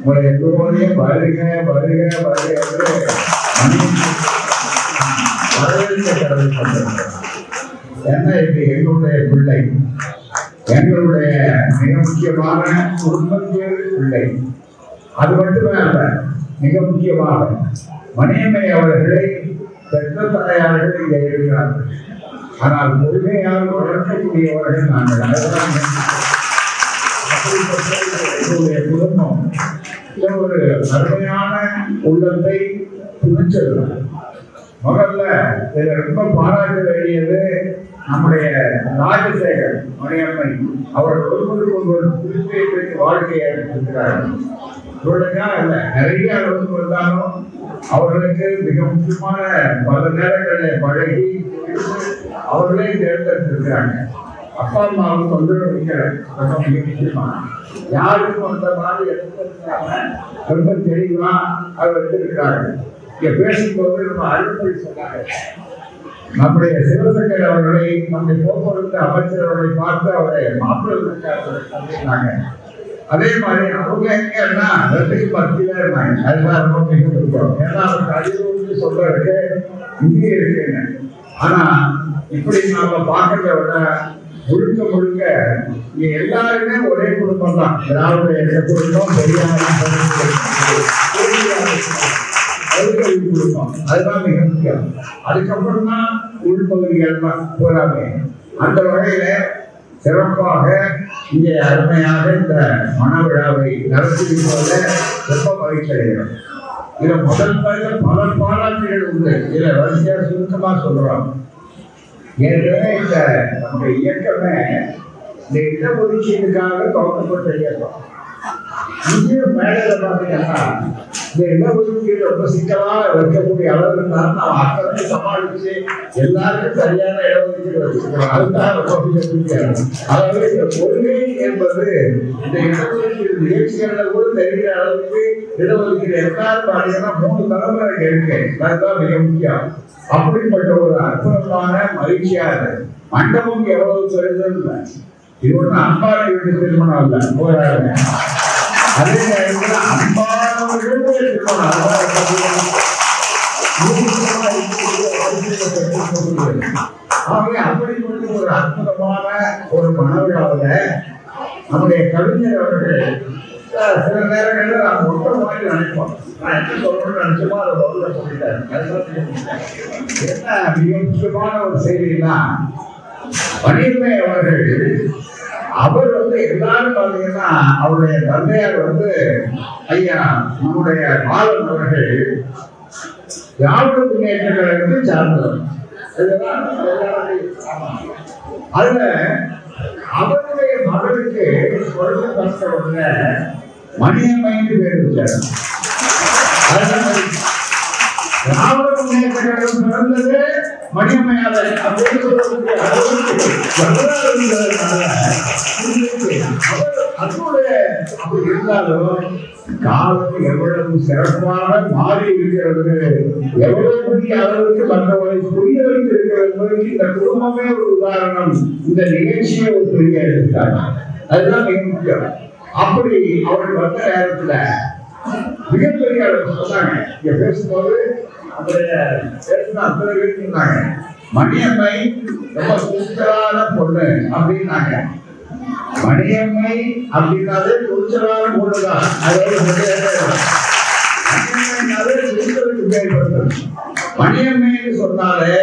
உங்களை எல்லோரையும் வருக வருக வருக ஏன்னா இது எங்களுடைய பிள்ளை? எங்களுடைய மிக முக்கியமான குடும்பத்தின் பிள்ளை. அது மட்டுமே அல்ல மிக முக்கியமாக மணியம்மை அவர்களை பெற்ற தலையாளர்கள் இங்கே இருக்கிறார்கள். ஆனால் முழுமையாக வளர்க்கக்கூடியவர்கள் நாங்கள் அதுதான் எங்களுடைய குடும்பம் ஒரு அருமையான உள்ளத்தை துணிச்சல். முதல்ல இதை ரொம்ப பாராட்ட வேண்டியது நம்முடைய ராஜசேகர் மணியம்மை அவர் ஒருவருக்கு ஒருவர் குறிப்பை வாழ்க்கையை இருக்கிறார் இவர்களுக்காக அல்ல நிறைய அளவுக்கு வந்தாலும் அவர்களுக்கு மிக முக்கியமான பல நேரங்களில் பழகி அவர்களே தேர்ந்தெடுத்திருக்கிறாங்க. அப்பா அம்மாவுக்கு வந்து ரொம்ப யாருக்கும் அந்த மாதிரி எடுத்திருக்காங்க ரொம்ப தெளிவா அவர் எடுத்திருக்கிறாங்க இங்க பேசும்போது நம்ம அறிவுரை சொன்னாங்க நம்முடைய சிவசங்கர் அவர்களை நம்முடைய போக்குவரத்து அமைச்சர் அவர்களை பார்த்து அவரை மாப்பிள்ளை அதே மாதிரி அவங்க எங்கன்னா ரெண்டுக்கு மத்தியில இருந்தாங்க. அதுதான் ரொம்ப மிக முக்கியம் ஏன்னா அவருக்கு அறிவு சொல்றதுக்கு இங்கே இருக்குங்க ஆனா இப்படி நாம பார்க்கறத விட முழுக்க முழுக்க இங்க எல்லாருமே ஒரே குடும்பம் தான். திராவிட இயக்க குடும்பம் பெரியார் குடும்பம். அதுதான் மிக முக்கியம். அதுக்கப்புறம் தான் உள்பகுதிகள் தான் பூராமே அந்த வகையில சிறப்பாக இங்கே அருமையாக இந்த மனவிழாவை நடத்தி போல ரொம்ப மகிழ்ச்சி அடைகிறோம். இதுல முதல் பல பல பாராட்டுகள் உண்டு. இதுல வரிசையா சுருக்கமா சொல்றோம். ஏற்கனவே இந்த நம்முடைய இயக்கமே இந்த இடஒதுக்கீட்டுக்காக தொடங்கப்பட்ட இயக்கம். இங்கேயும் மேடையில பாத்தீங்கன்னா இந்த ரொம்ப சிக்கலா வைக்கக்கூடிய அளவு இருந்தாலும் அக்கறை சமாளிச்சு எல்லாருக்கும் சரியான இடஒதுக்கீடு வச்சிருக்கிறோம் அதுதான் ரொம்ப மிக அதாவது இந்த கொள்கை என்பது இந்த இடஒதுக்கீடு நிகழ்ச்சிகள்ல கூட தெரிகிற அளவுக்கு இடஒதுக்கீடு எல்லாரும் பாத்தீங்கன்னா மூணு தலைமுறை இருக்கு. அதுதான் மிக முக்கியம். அப்படிப்பட்ட ஒரு அற்புதமான மகிழ்ச்சியான மண்டபம் எவ்வளவு பெருதுன்னு இது ஒண்ணு அன்பான வீட்டு திருமணம் இல்லை. போராடுங்க அதே நேரத்தில் அன்பானவர்களுடைய ஆகவே அப்படிப்பட்ட ஒரு அற்புதமான ஒரு மனவிழாவில் நம்முடைய கவிஞர் அவர்கள் சில நேரங்களில் நாம் ஒற்ற மாதிரி நினைப்போம் நான் என்ன சொல்லணும்னு நினைச்சோமோ அதை பதில சொல்லிட்டாரு என்ன மிக முக்கியமான ஒரு செய்தின்னா வணிகமே அவர்கள் அவர் வந்து எல்லாரும் பார்த்தீங்கன்னா அவருடைய தந்தையார் வந்து ஐயா நம்முடைய பாலன் அவர்கள் திராவிட முன்னேற்ற கழகத்தை சார்ந்தவர் அதுல அவருடைய மகளுக்கு குழந்தை பிறந்த உடனே மணியம்மைன்னு பேர் வச்சார். திராவிட முன்னேற்ற கழகம் பிறந்தது அப்படி இருந்தாலும் காலம் எவ்வளவு சிறப்பாக மாறி இருக்கிறது எவ்வளவு பெரிய அளவுக்கு மற்றவர்களை புரிய வைத்திருக்கிறது இந்த குடும்பமே ஒரு உதாரணம் இந்த நிகழ்ச்சியை ஒரு பெரிய எடுத்தாங்க அதுதான் மிக முக்கியம் அப்படி அவர்கள் வந்த நேரத்துல மிகப்பெரிய அளவு சொன்னாங்க. இங்க பேசும்போது அத்தனை பேர் சொன்னாங்க மணியம்மை ரொம்ப சூப்பரான பொண்ணு அப்படின்னாங்க. மணியம்மை அப்படின்னாலே துணிச்சலான பொண்ணுதான். அதாவது மணியம்மைனாலே சொன்னாலே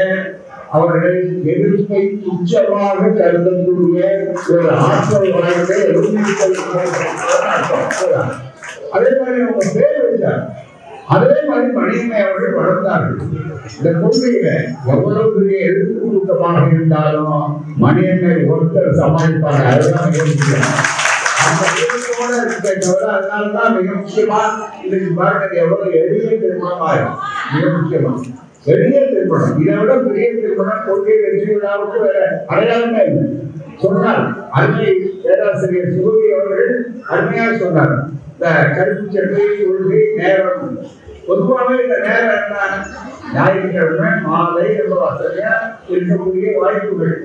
அவர்கள் எதிர்ப்பை துச்சமாக கருதக்கூடிய ஒரு ஆற்றல் வாய்ந்த அதே மாதிரி அவங்க பேர் அதே மாதிரி மணியம்மை அவர்கள் வளர்ந்தார்கள் இந்த கொள்கையில எவ்வளவு பெரிய எதிர்ப்பு கூட்டமாக இருந்தாலும் மணியம்மை ஒருத்தர் சமாளிப்பாங்க அதுதான் அந்த அதனாலதான் மிக முக்கியமா இன்னைக்கு பாருங்க எவ்வளவு எளிய மிக முக்கியமா. எளிய திருமணம். இதை விட பெரிய திருமணம் கொள்கை வெற்றி விழாவுக்கு வேற அடையாளமே இல்லை. சொன்னார் அருமை பேராசிரியர் சுகுதி அவர்கள் அருமையாக சொன்னார் இந்த கருப்பு சட்டை கொள்கை நேரம். பொதுவாகவே இந்த நேரம் என்ன? ஞாயிற்றுக்கிழமை மாலை ரொம்ப இருக்கக்கூடிய வாய்ப்புகள்.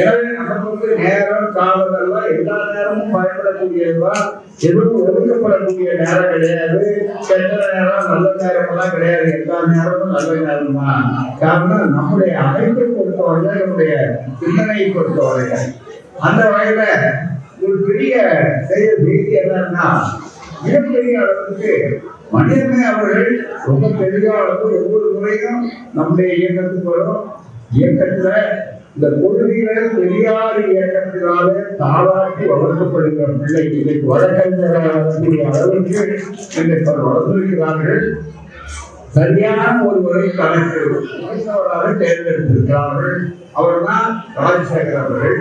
எனவே நமக்கு நேரம் காலம் எல்லாம் எல்லா நேரமும் பயன்படக்கூடியதுதான். எதுவும் ஒதுக்கப்படக்கூடிய நேரம் கிடையாது. கெட்ட நேரம் நல்ல நேரம் எல்லாம் கிடையாது. எல்லா நேரமும் நல்ல நேரம் தான் காரணம் நம்முடைய அமைப்பை பொறுத்தவரை நம்முடைய சிந்தனையை பொறுத்தவரை அந்த வகையில ஒரு பெரிய செய்ய செய்தி என்னன்னா மிகப்பெரிய அளவுக்கு மனிதமே அவர்கள் ரொம்ப தெளிவாக அளவு ஒவ்வொரு முறையும் நம்முடைய இயக்கத்துக்கு வரும். இயக்கத்துல இந்த கொள்கைகள் பெரியார் இயக்கத்தினாலே தாளாட்டி வளர்க்கப்படுகிற பிள்ளை இன்றைக்கு வழக்கறிஞராகக்கூடிய அளவுக்கு இன்றைக்கு வளர்ந்திருக்கிறார்கள். சரியான ஒருவரை தனக்கு உகந்தவராக தேர்ந்தெடுத்திருக்கிறார்கள். அவர்தான் ராஜசேகர் அவர்கள்.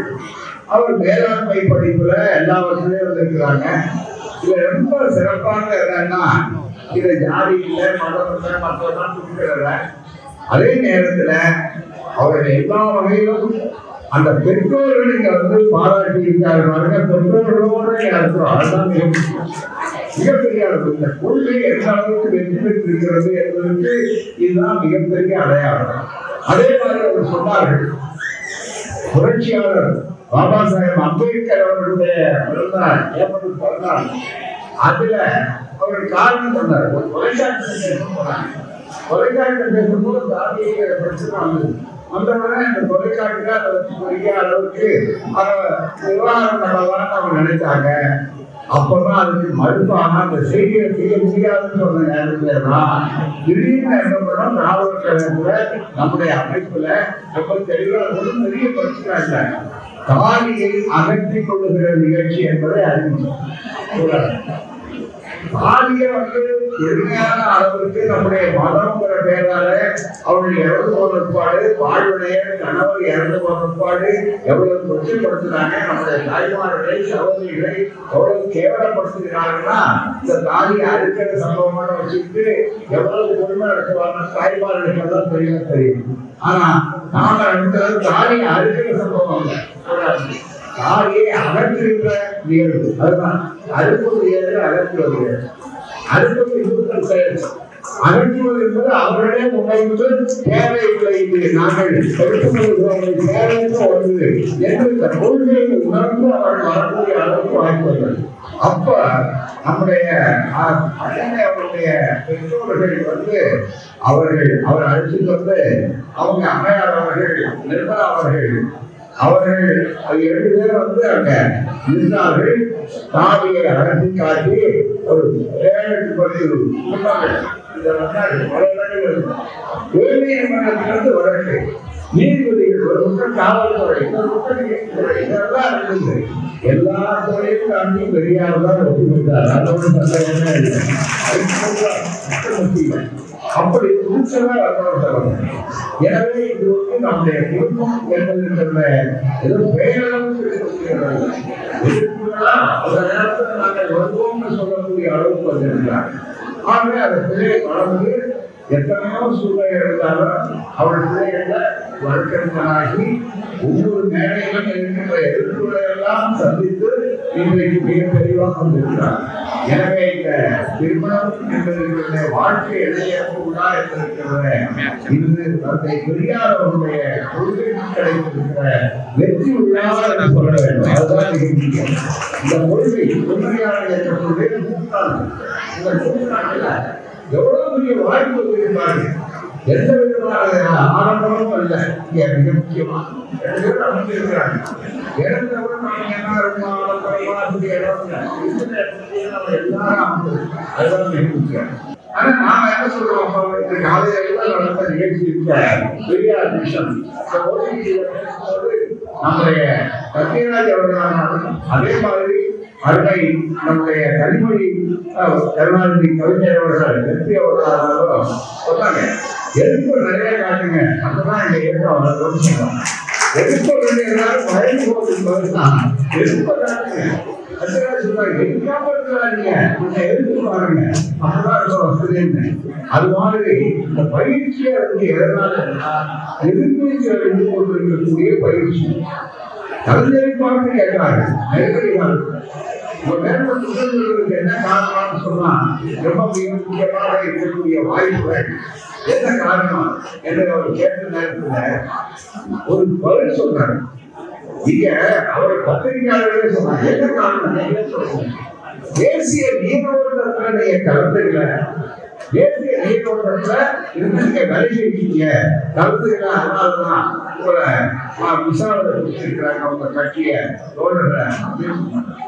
அவர் மேலாண்மை படிப்புல எல்லாவற்றிலையும் வந்திருக்கிறாங்க இதுல ரொம்ப சிறப்பானது என்னன்னா இது ஜாதி இல்லை மதம் இல்லை மற்றதெல்லாம் குறிப்பிடல அதே நேரத்துல அவர்கள் எல்லா வகையிலும் அந்த பெற்றோர்கள் இங்க வந்து பாராட்டி இருக்காங்க பெற்றோர்களோட இருக்கிறோம் அதுதான் மிக முக்கியம். மிகப்பெரிய அளவு இந்த கொள்கை எந்த அளவுக்கு வெற்றி பெற்றிருக்கிறது என்பதற்கு இதுதான் மிகப்பெரிய அடையாளம். அதே மாதிரி அவர் சொன்னார்கள் புரட்சியாளர் பாபா சாஹேப் அம்பேத்கர் அவர்களுடைய பிறந்தார் ஏப்ரல் பிறந்தார் அதுல அவர் காரணம் சொன்னார்? ஒரு தொலைக்காட்சி பேச போறாங்க தொலைக்காட்சி பேசும்போது தாதிய பிரச்சனை வந்தது. வந்த இந்த அந்த தொலைக்காட்சியில அதை வச்சு பெரிய அளவுக்கு அதை விவகாரம் பண்ணலாம்னு அவங்க நினைச்சாங்க. அப்பதான் அதுக்கு மறுப்பாக அந்த செய்தியை செய்ய முடியாதுன்னு சொன்ன நேரத்துல தான் திடீர்னு என்ன பண்ணோம்? திராவிட கழகத்துல நம்முடைய அமைப்புல ரொம்ப தெளிவாக பெரிய பிரச்சனை இல்லை தாலியை அகற்றிக் கொள்ளுகிற நிகழ்ச்சி என்பதை அறிமுகம். தாலியை வந்து எளிமையான அளவிற்கு நம்முடைய மதம்ங்கிற பெயரால அவருடைய இறந்து போனப்பாடு வாழ்வுடைய கணவர் இறந்து போனப்பாடு எவ்வளவு கொச்சப்படுத்துறாங்க நம்முடைய தாய்மார்களை சகோதரிகளை எவ்வளவு கேவலப்படுத்துகிறாங்கன்னா இந்த தாலியை அறுக்கிற சம்பவமான வச்சுக்கிட்டு எவ்வளவு பொறுமை நடத்துவாங்க தாய்மார்களுக்கு எல்லாம் தெரியும் தெரியும். ஆனா நாம அடுத்தது தாலியை அறுக்கிற சம்பவம் இல்லை தாலியை அகற்றுகின்ற நிகழ்வு அதுதான் அறுப்பு ஏழு அகற்றுவது ஏழு அறுப்பது இருபத்தல் செயல் அகற்றுவது என்பது அவர்களே உணர்ந்து தேவையில்லை இது நாங்கள் எடுத்துக்கொள்கிறோம். ஒன்று. என்று இந்த கொள்கையை உணர்ந்து அவர்கள் வரக்கூடிய அளவுக்கு வாய்ப்பு அப்ப நம்முடைய அஹ், அண்ணனை அவருடைய பெற்றோர்கள் வந்து அவர்கள் அவர் அழைச்சிட்டு வந்து அவங்க அம்மையார் அவர்கள் நிர்மலா அவர்கள் அவர்கள் இரண்டு பேர் வந்து அங்க இருந்தார்கள் தாவியை அகற்றி காட்டி ஒரு ஏழு எட்டு பள்ளி குடும்பங்கள் இதை வந்தார்கள். பல இடங்கள் உயர்நீதிமன்றத்திலிருந்து வழக்கு. நீதிபதிகள் ஒரு பக்கம் காவல்துறை இன்னொரு பக்கம் இதெல்லாம் எல்லா துறையும் தாண்டி பெரியார் தான் வெற்றி பெற்றார் அதோட சந்தேகமே இல்லை முக்கியம் அப்படி துணிச்சலா வரணும் எனவே இது வந்து நம்முடைய குடும்பம் என்பதற்குள்ள ஏதோ அந்த நேரத்தில் நாங்கள் வருவோம்னு சொல்லக்கூடிய அளவுக்கு ஆகவே வளர்ந்து எத்தனையோ சூழ்நிலை இருந்தாலும் அவள் பிள்ளைகளை வழக்கறிஞராகி ஒவ்வொரு மேடையிலும் இருக்கின்ற எதிர்ப்புகளை எல்லாம் சந்தித்து இன்றைக்கு மிக தெளிவாக வந்திருக்கிறார் எனவே இந்த திருமணம் என்பதற்குரிய வாழ்க்கை இடையேற்றா என்பதற்கிற இன்று தந்தை பெரியார் அவருடைய கொள்கைக்கு கிடைத்திருக்கிற வெற்றி என்று சொல்ல வேண்டும். அதுதான் இந்த கொள்கை உண்மையான என்ற கொள்கை முக்கியமானது. இந்த கொள்கையில் எவ்வளவு பெரிய வாய்ப்பு இருக்கிறார்கள் எந்த விதமான ஆரம்பமும் அல்ல. இங்க மிக முக்கியமாக ரெண்டு பேரும் என்ன இருக்கும்? ஆடம்பரமா அப்படி இடம் எல்லாரும் அமைந்தது. அதுதான் மிக முக்கியம். ஆனா நாம என்ன சொல்றோம்? இந்த காலையில நடந்த நிகழ்ச்சி இருக்க நம்முடைய சத்யராஜ் அதே மாதிரி அருமை நம்முடைய கல்விமொழி கருணாநிதி கவிஞர் அவர்கள் வெற்றி அவர்களானாலும் சொன்னாங்க எதிர்ப்பு நிறைய காட்டுங்க அப்பதான் இந்த இயக்கம் வளரும் சொன்னாங்க. எதிர்ப்பு வேண்டிய எல்லாரும் வயது போகுது பதில்தான் எதிர்ப்பு காட்டுங்க. அது மாதிரி இந்த எதனால பயிற்சி. கலைஞரை பார்த்து கேட்கிறாங்க என்ன காரணம்னு சொன்னா ரொம்ப மிக முக்கியமாக இருக்கக்கூடிய வாய்ப்புகள் என்ன காரணம்? என்று அவர் கேட்ட நேரத்துல ஒரு பதில் சொன்னார் நீங்க அவர் பத்திரிகையாளர்களே சொன்னாங்க என்ன காரணம் தேசிய நீரோட்டத்தினுடைய கலந்துகளை தேசிய நீரோட்டத்துல இருந்து நீங்க விலகி இருக்கீங்க அதனாலதான் உங்களை விசாரணை கொடுத்திருக்கிறாங்க உங்க அப்படின்னு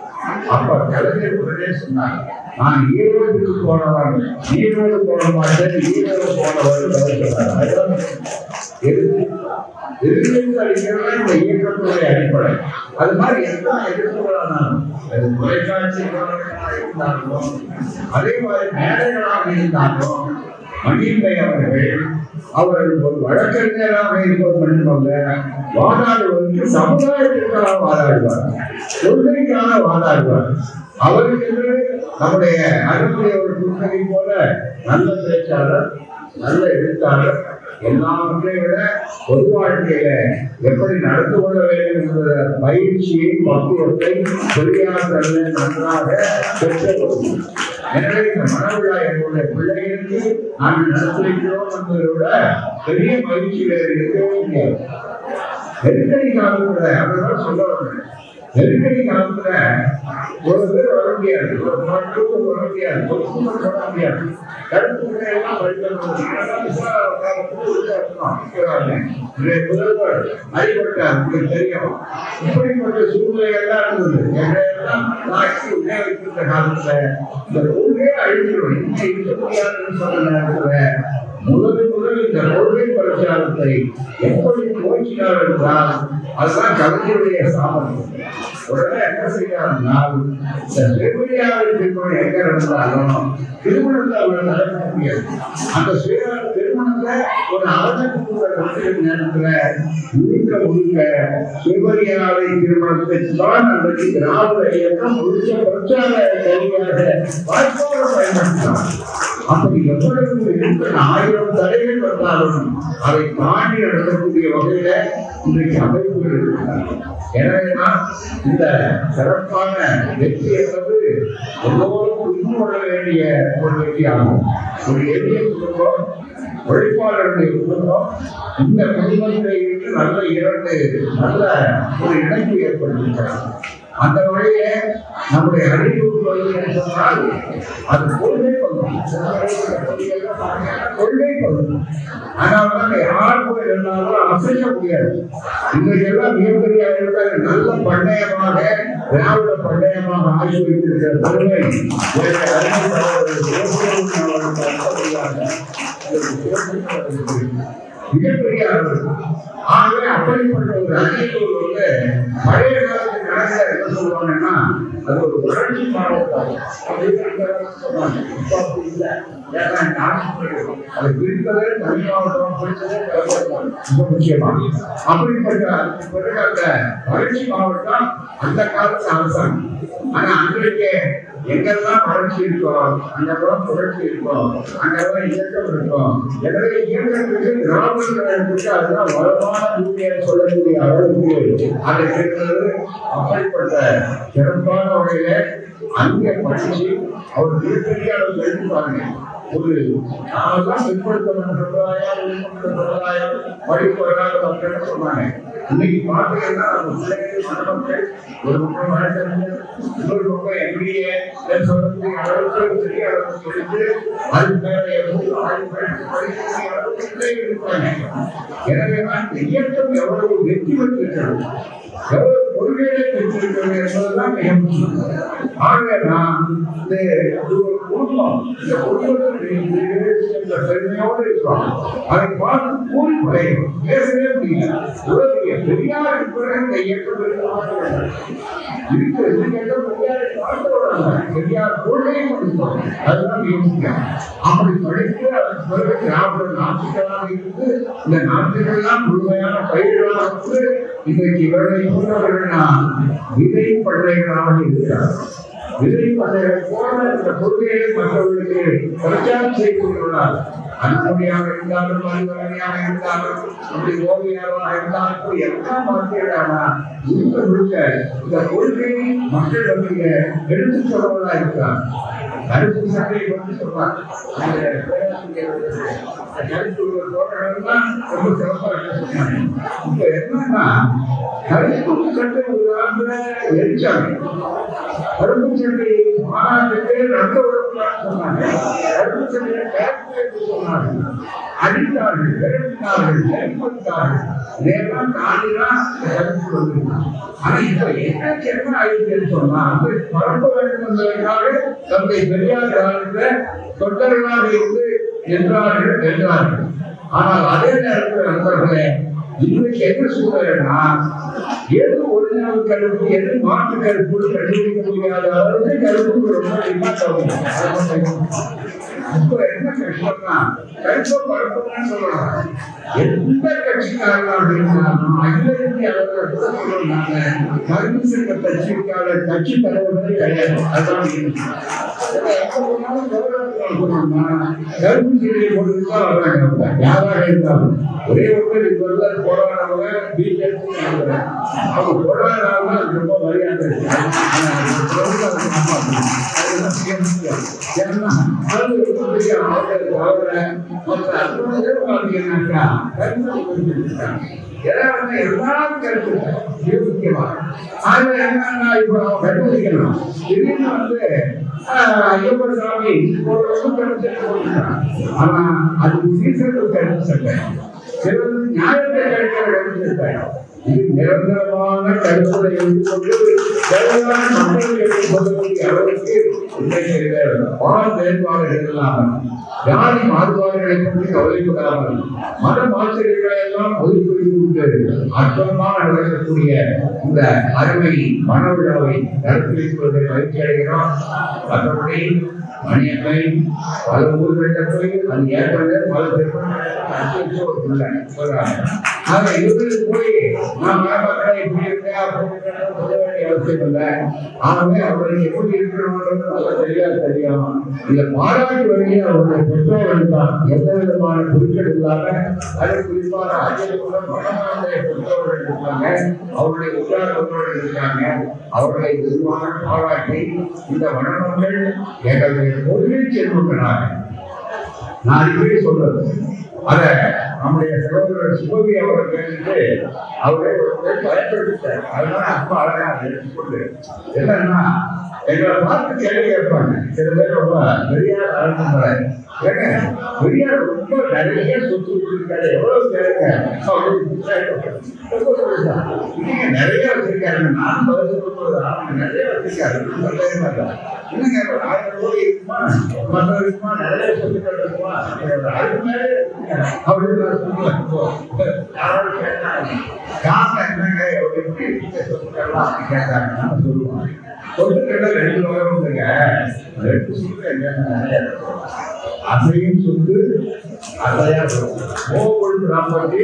அப்ப கலைஞர் உடனே சொன்னாங்க. நான் ஈரோட்டுக்கு போனவன் ஈரோடு போன மாட்டேன் ஈரோடு போனவன் இயக்கத்துடைய அடிப்படை. அது மாதிரி எல்லாம் எதிர்ப்புகளானாலும் அது தொலைக்காட்சி இருந்தாலும் அதே மாதிரி மேடைகளாக இருந்தாலும் மணிந்தை அவர்கள் அவர்கள் ஒரு வழக்கறிஞராக இருப்பது மட்டுமல்ல வாதாடுவதற்கு சமுதாயத்திற்காக வாதாடுவார். கொள்கைக்காக வாதாடுவார். அவருக்கு நம்முடைய அருமையை ஒரு புத்தகை போல நல்ல பேச்சாளர் நல்ல எழுத்தாளர் எல்லாவற்றையும் விட பொது வாழ்க்கையில எப்படி நடந்து கொள்ள வேண்டும் என்ற பயிற்சியை பக்குவத்தை பொறியாளர்கள் நன்றாக பெற்றவர்கள் எனவே இந்த மனவிழா என்னுடைய பிள்ளைகளுக்கு நாங்கள் நடத்தி வைக்கிறோம் என்பதை விட பெரிய மகிழ்ச்சியில இருக்கவே இல்லை நெருக்கடி காலத்துல அவர்கள் சொல்ல வேண்டும் நெருக்கடி காலத்துல ஒரு பேர் வர முடியாது ஒரு மட்டும் வர முடியாது ஒரு குடும்பம் வர முடியாது கருத்துக்களை எல்லாம் முதல்வர் அடிபட்டார் உங்களுக்கு தெரியும் இப்படிப்பட்ட சூழ்நிலை எல்லாம் இருந்தது காலத்துல இந்த அழிஞ்சிடும் இங்கே இருக்க முடியாதுன்னு சொன்ன நேரத்துல முதல் முதல் இந்த கொள்கை பிரச்சாரத்தை எப்படி துவக்கினார் என்றால் அதுதான் கலைஞருடைய சாமர்த்தியம் உடனே என்ன செய்யறாருனால் இந்த செவிலியாவில் திருமணம் எங்க இருந்தாலும் திருமணத்தை அவர்கள் நடத்த முடியாது. அந்த சுய ஒரு நேரத்துல முழுக்க முழுக்க சிவரியாவை திருமணத்தை தான் அன்றைக்கு திராவிட இயக்கம் முழுக்க பிரச்சார கருவியாக பயன்படுத்தினார் அப்படி எவ்வளவு ஆயிரம் தடைகள் வந்தாலும் அதை தாண்டி நடத்தக்கூடிய வகையில இன்றைக்கு அமைப்புகள் இருக்கிறார் இந்த சிறப்பான வெற்றி என்பது எல்லோரும் புரிந்து கொள்ள வேண்டிய ஒரு வெற்றியாகும் ஒரு எளிய குடும்பம் உழைப்பாளருடைய குடும்பம் இந்த குடும்பத்தை இருந்து நல்ல இரண்டு நல்ல ஒரு இணைப்பு ஏற்படுத்திருக்கிறார் அந்த வழியில நம்முடைய அறிவு சொன்னால் அது கொள்கை கொள்கை பகுதி. வந்து யார் கூட இருந்தாலும் அசைக்க முடியாது. இன்றைக்கு எல்லாம் மிகப்பெரிய அளவில் நல்ல பண்ணையமாக திராவிட பண்ணையமாக ஆகி வைத்திருக்கிற பெருமை. அறிவு மிகப்பெரிய அளவு ஆகவே அப்படிப்பட்ட ஒரு அறிவியல் வந்து பழைய காலத்து கணக்கில் என்ன சொல்லுவாங்கன்னா அது ஒரு வறட்சி மாவட்டம் அது பிரித்ததே தனி மாவட்டம் ரொம்ப முக்கியமா அப்படிப்பட்ட பிறகு அந்த மாவட்டம் அந்த காலத்து அரசாங்கம். ஆனா அன்றைக்கு எங்கெல்லாம் வறட்சி இருக்கோம் அங்கெல்லாம் புரட்சி இருக்கும் அங்கெல்லாம் இயக்கம் இருக்கும் எனவே இயக்கத்துக்கு கிராமங்களுக்கு அதுதான் வளமான பூமியை சொல்லக்கூடிய அளவுக்கு அதை கேட்கிறது அப்படிப்பட்ட சிறப்பான வகையில அங்கே படிச்சு அவர் மிகப்பெரிய அளவு எழுதிப்பாருங்க ஒரு நாமெல்லாம் பிற்படுத்தப்பட்ட சமுதாயம் உள்பட்ட படிப்பு வராத மக்கள் சொன்னாங்க இன்னைக்கு பார்த்தீங்கன்னா நம்ம பிள்ளைகள் ஒரு பக்கம் வழக்கறிஞர் இன்னொரு பக்கம் எம்பிஏ சொல்லக்கூடிய அளவுக்கு பெரிய அளவுக்கு இருந்து அது மேல ஆய்வு படிக்கக்கூடிய அளவுக்கு பிள்ளைகள் எனவே இயக்கம் எவ்வளவு வெற்றி பெற்றிருக்கிறது எவ்வளவு பெற்றிருக்கிறது என்பதுதான் மிக முக்கியம் நான் இந்த குடும்பம் இந்த குடும்பத்தில் இந்த பெருமையோடு இருக்கிறோம் அதை பார்த்து கூறி குறையும் பேசவே முடியல உலகிய பெரியாருக்கு பிறகு இந்த இயக்கம் இருக்கிறது இயக்கம் பெரியாரை பார்த்து பெரியார் அதுதான் அப்படி படித்து பிறகு திராவிட நாட்டுகளாக இருந்து இந்த நாட்டுகள்லாம் முழுமையான பயிர்களாக இன்றைக்கு இவர்களை போன்றவர்கள் விதை இருக்கிறார் விதை மற்றவர்களுக்கு பிரச்சாரம் செய்து கொண்டுள்ளார் அன்புடையாக இருந்தாலும் அறிவறையாக இருந்தாலும் அப்படி இருந்தாலும் முழுக்க முழுக்க இந்த மக்கள் எடுத்துச் இருக்கிறார் கருப்பு சட்டையை பற்றி சொல்றாங்க அந்த பேராசிரியர் கருப்பு ரொம்ப சிறப்பாக சொன்னாங்க இப்ப என்னன்னா கருப்பு சட்டை ஒரு எரிச்சாங்க. கருப்பு சட்டை மாநாட்டுக்கு ரத்த சொன்னாங்க. கருப்பு சட்டையை சொன்னாங்க. அடித்தார்கள் விரட்டினார்கள் நெருப்படுத்தார்கள் கருப்பு ஆனா என்ன ஆயிடுச்சுன்னு சொன்னா பரம்ப பரப்ப தந்தை பெரியார் காலத்துல தொண்டர்களாக இருந்து என்றார்கள் என்றார்கள். ஆனால் அதே நேரத்தில் நண்பர்களே இன்னைக்கு என்ன சூழல்னா எது ஒரிஜினல் கருப்பு எது மாற்று கருப்பு கண்டுபிடிக்க முடியாத அளவுக்கு ரொம்ப எந்த கட்சிக்காரங்க அப்படின்னாலும் அகில இந்திய அளவில் சங்க கட்சிக்கார கட்சி தலைவர்களே கிடையாது அதான் யாராக இருந்தாலும் ஒரே ஒரு இருந்தால் அவங்க போராடுறவங்க ரொம்ப மரியாதை ஆனா, அது ரொம்ப எல்லாரும் கருத்து முக்கியமா என்னன்னா இப்போ கண்டுபிடிக்கணும் திடீர்னு வந்து ஐயப்பன் சாமி ஒரு வருஷம் கருத்து ஆனா அது சீசனுக்கு கருத்து சட்டை சிலது இது நிரந்தரமான கருத்துரை எடுத்துக்கொண்டு சரியான எடுத்துக்கொள்ளக்கூடிய அளவுக்கு பால் வேறுபாடுகள் இல்லாமல் ஜாதி மாறுபாடுகளை பற்றி கவலைப்படாமல் மத மாசிரியர்களை எல்லாம் ஒதுக்கி அற்புதமாக நடக்கக்கூடிய இந்த அருமை மனவிழாவை நடத்தி வைப்பதை மகிழ்ச்சி அடைகிறோம். மற்றபடி மணியம்மை பல ஊர்களில் போய் அது பல சொல்றாங்க. ஆக இவர்களுக்கு போய் நான் மரமக்களை இப்படி அவசியம் இல்லை ஆகவே அவர்கள் எப்படி நல்லா தெரியும். இந்த பாராட்டு வழியே அவருடைய பெற்றோர்கள் தான் எந்த விதமான குறுக்கீடு இல்லாம அது குறிப்பாக ஆச்சரியத்துடன் பெற்றோர்கள் இருக்காங்க அவருடைய உற்றார் இருக்காங்க அவர்களை விரிவான பாராட்டி இந்த மணமக்கள் எங்களுடைய பொருளில் செல்வங்களாக நான் அடிக்கடி சொல்றது. அத நம்முடைய சகோதரர் சுபவி அவர்கள் வந்து அவரே ஒரு பயன்படுத்திட்டார் அதனால அப்பா அழகா எடுத்துக்கொண்டு என்னன்னா எங்களை பார்த்து கேள்வி கேட்பாங்க. சில பேர் ரொம்ப பெரியார் அழகு பெரியார் ரொம்ப நிறைய சொத்து வச்சிருக்காரு எவ்வளவு நீங்க நிறைய வச்சிருக்காருங்க நான் பதில் அவங்க நிறைய வச்சிருக்காரு சொல்லவே ஒரு ஆயிரம் கோடி இருக்குமா மற்ற இருக்குமா நிறைய சொத்துக்கள் இருக்குமா அதுக்கு மேலே அப்படின்னு நான் சொல்லுவேன் யாராவது கேட்டாங்க காசு என்னங்க எப்படி சொத்துக்கள்லாம் கேட்டாங்கன்னா நான் ரெண்டு ரெண்டு என்னன்னு அசையும் சொத்து அசையா சொத்து ப்ராப்பர்ட்டி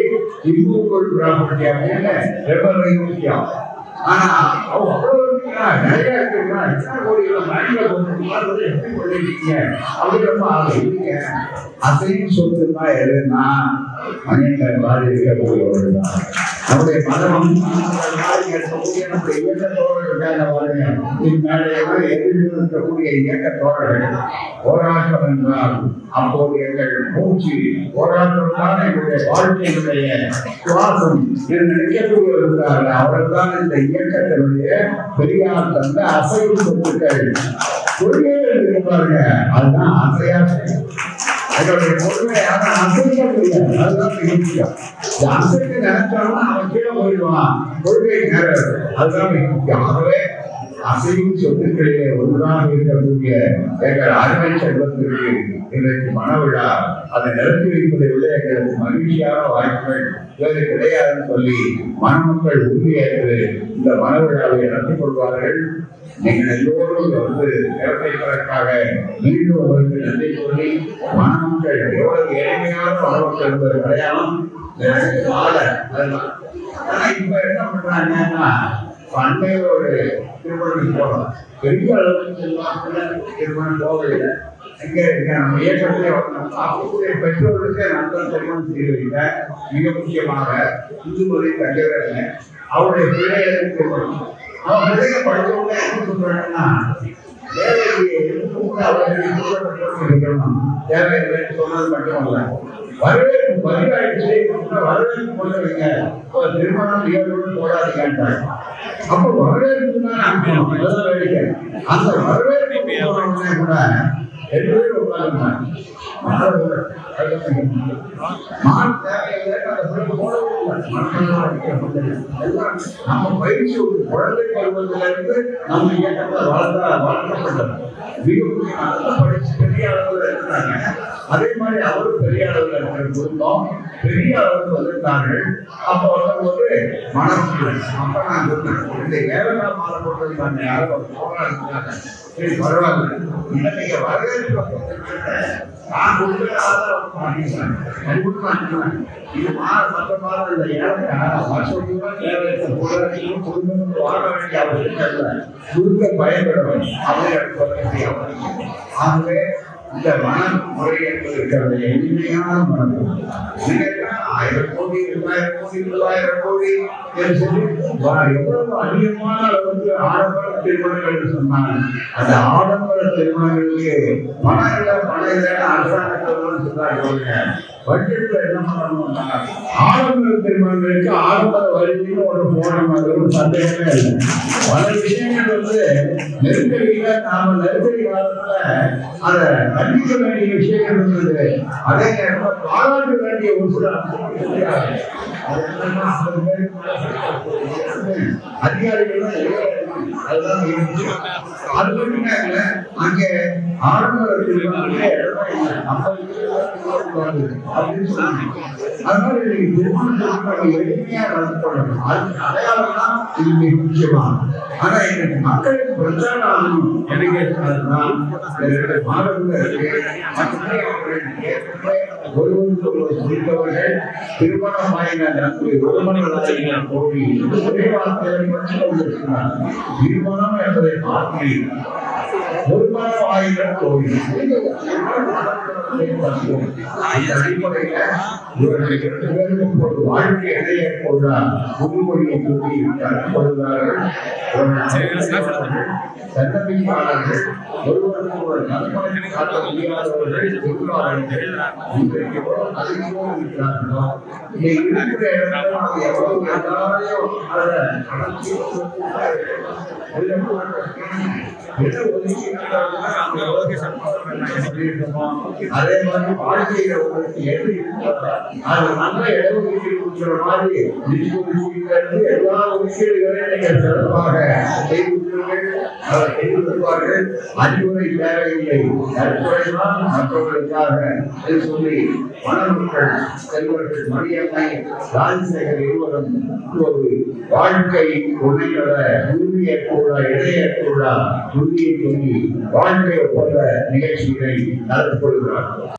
இம்மூவல் ப்ராப்பர்ட்டி அப்படின்னு ரொம்ப முக்கியம் ஆனா அவங்க அவ்வளவு நிறைய இருக்குங்களா? எத்தனை கோடி எல்லாம் எப்படி அப்படிங்கிறப்ப இல்லைங்க. அசையும் சொத்து தான் எதுன்னா மாதிரி இருக்கக்கூடியவர்கள் தான். நம்முடைய மதம் நம்முடைய இயக்க தோழர்கள் பாருங்க இருக்கக்கூடிய இயக்க தோழர்கள். போராட்டம் என்றால் அப்போது எங்கள் மூச்சு போராட்டம் தான் எங்களுடைய வாழ்க்கையினுடைய சுவாசம். என்று நினைக்கக்கூடிய இருக்கிறார்கள் அவர்கள் தான் இந்த இயக்கத்தினுடைய பெரியார் தந்த அசைவு சொத்துக்கள். கொள்கைகள் இருக்கு பாருங்க அதுதான் அசையா அதனுடைய பொறுமை யாரும் அசைக்க முடியாது அதுதான் மிக அசைக்க நினைச்சாலும் அவன் கீழே போயிடுவான் கொள்கை அதுதான் மிக முக்கியம் ஆகவே அசையும் சொத்துக்களிலே ஒன்றாக இருக்கக்கூடிய எங்கள் அருமை செல்வத்திற்கு இன்றைக்கு மனவிழா. அதை நிரப்பி வைப்பதை விட எங்களுக்கு மகிழ்ச்சியான வாய்ப்புகள் வேறு கிடையாதுன்னு சொல்லி மணமக்கள் உறுதியேற்று இந்த மனவிழாவை நடத்தி கொள்வார்கள். நீங்கள் எல்லோரும் வந்து நிரப்பிப்பதற்காக மீண்டும் அவருக்கு நன்றி சொல்லி மணமக்கள் எவ்வளவு எளிமையான மணமக்கள் என்பது கிடையாது எனக்கு இப்ப என்ன பண்றாங்கன்னா பண்டைய ஒரு திருமணம் போகலாம் பெரிய அளவுக்கு திருமணம் போகல இங்க நம்ம இயக்கத்திலே அப்பக்கூடிய பெற்றோர்களுக்கு நல்ல திருமணம் செய்து வைக்க மிக முக்கியமாக இந்துமதி தங்கவேல அவருடைய பிள்ளைகளுக்கு திருமணம் அவன் பிள்ளைங்க படிச்சவங்க என்ன சொல்றாங்கன்னா தேவையில்லை. சொன்னது மட்டுமல்ல வரவேற்பு பதிவாயிடுச்சு. வரவேற்பு ஒரு திருமணம் நிகழ்வு போடாதீங்கன்றாங்க அப்ப வரவேற்பு தான் அந்த வரவேற்பு கூட ரெண்டு நம்ம பயிற்சி ஒரு குழந்தை பருவத்திலிருந்து நம்ம வளர்க்கப்பட்டது படிச்சு பெரிய அளவில் அதே மாதிரி அவரும் பெரிய அளவில் இருக்கிற குடும்பம் பெரிய அளவுக்கு வந்திருந்தார்கள். அப்ப வரும்போது மனம் இல்லை. அப்ப நான் சொன்னேன் இந்த ஏழரை மாலை போட்டது நான் யாரோ போராடுறாங்க சரி பரவாயில்ல. இன்னைக்கு நீங்க வரவேற்பு நான் கொடுக்குற ஆதாரம் வாங்கிக்கிறேன். அது கொடுக்க மாட்டேங்கிறேன். இது மாற மற்ற மாதம் இல்லை. ஏழரை வருஷம் பூரா தேவையற்ற போராட்டங்களும் குடும்பங்கள் வாழ வேண்டிய அவசியம் இல்லை. சுருக்க பயன்படும் அப்படின்னு ஆகவே இந்த மன முறை என்பது இருக்கிறது எளிமையான மனம் ஆயிரம் கோடி இரண்டாயிரம் கோடி தொள்ளாயிரம் கோடி என்று சொல்லி எவ்வளவு அதிகமான அளவுக்கு ஆடம்பர திருமணங்கள் என்று சொன்னாங்க அந்த ஆடம்பர திருமணங்களுக்கு பணம் இல்லை பணம் இல்லைன்னு அரசாங்கத்தில் சொல்றாங்க. பட்ஜெட்ல என்ன பண்ணணும்னா ஆடம்பர திருமணங்களுக்கு ஆடம்பர வரின்னு ஒரு போடணும் அது ஒரு சந்தேகமே இல்லை. பல விஷயங்கள் வந்து நெருக்கடியில நாம நெருக்கடி காலத்துல அதை கண்டிக்க வேண்டிய விஷயங்கள் இருந்தது. அதே நேரத்தில் பாராட்ட வேண்டிய ஒரு சில அதிகாரிகள் அதுதான் அது மட்டுமே அங்கே திருமணம் அது அடையாளம் தான் ஆனா இன்னைக்கு மக்களுக்கு பிரச்சாரம் ஆகணும் எனக்கு அதுதான் என்னுடைய திருமணம் என்பதை பார்க்கிறேன் comigo. ஆகின கோடி அந்த அடிப்படையில இவர்கள் இரண்டு பேருக்கும் ஒரு வாழ்க்கை இடையே கொண்ட புதுமொழியை சொல்லி கற்றுக்கொள்கிறார்கள் தன்னம்பிக்கையாளர்கள் ஒருவருக்கு ஒரு நல்மணத்தை காட்ட முடியாதவர்கள் தொழிலாளர்கள் இன்றைக்கு அதிகமோ இருக்கிறார்களோ இருக்கிற இடத்துல எவ்வளவு எல்லாரையும் அதை அடக்கி ஒதுக்கி இருக்கிறார்களோ அதே மாதிரி வாழ்க்கையில உங்களுக்கு எது அது நல்ல இடம் ஒதுக்கீடு கொடுக்கிற மாதிரி எல்லா விஷயங்களையும் நீங்கள் சிறப்பாக செய்து கொடுங்கள். அவர் அறிவுரை தேவையில்லை நற்குறைதான் மற்றவர்களுக்காக சொல்லி மணமக்கள் செல்வர்கள் மணியம்மை ராஜசேகர் இருவரும் ஒரு வாழ்க்கை உடைகள உறுதியை கூட உறுதியை சொல்லி வாழ்க்கை ஒப்பந்த நிகழ்ச்சிகளை நடத்தப்படுகிறார்கள்